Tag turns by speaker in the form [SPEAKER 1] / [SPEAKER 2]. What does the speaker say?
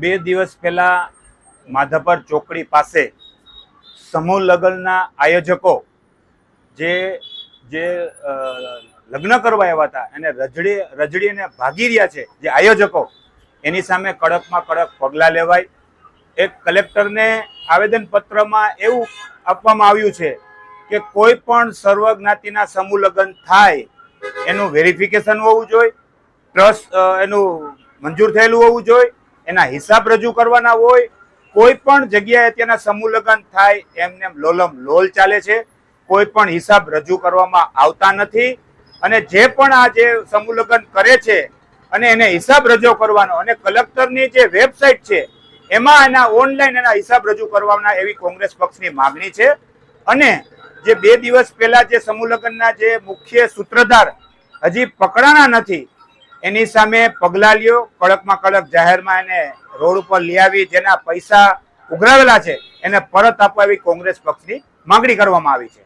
[SPEAKER 1] બે દિવસ પહેલા માધાપર ચોકડી પાસે સમૂહ લગ્નના આયોજકો જે જે લગ્ન કરવા આવ્યા હતા, એને રજડી, રજડીને ભાગી રહ્યા છે, જે આયોજકો, એની સામે કડકમાં કડક પગલાં લેવાય. એક કલેક્ટરને આવેદનપત્રમાં એવું આપવામાં આવ્યું છે કે કોઈ પણ સર્વજ્ઞાતિના સમૂહ લગ્ન થાય, એનું વેરિફિકેશન હોવું જોઈએ, ટ્રસ્ટ એનું મંજૂર થયેલું હોવું જોઈએ એના હિસાબ રજૂ કરવાના હોય, કોઈ પણ જગ્યાએ ત્યાંના સમૂહ થાય, એમને એમ લોલમ લોલ ચાલે છે. કોઈ પણ હિસાબ રજૂ કરવામાં આવતા નથી. અને જે પણ આ જે સમૂહ કરે છે અને એને હિસાબ રજૂ કરવાનો, અને કલેક્ટરની જે વેબસાઇટ છે, એમાં એના ઓનલાઈન એના હિસાબ રજૂ કરવાના એવી કોંગ્રેસ પક્ષની માગણી છે. અને જે બે દિવસ પહેલા જે સમૂહ જે મુખ્ય સૂત્રધાર હજી પકડાણા નથી એની સામે પગલાં લ્યો કડકમાં કડક જાહેરમાં એને રોડ ઉપર લઈ આવી, જેના પૈસા ઉઘરાવેલા છે, એને પરત આપવા એવી કોંગ્રેસ પક્ષની માંગણી કરવામાં આવી છે.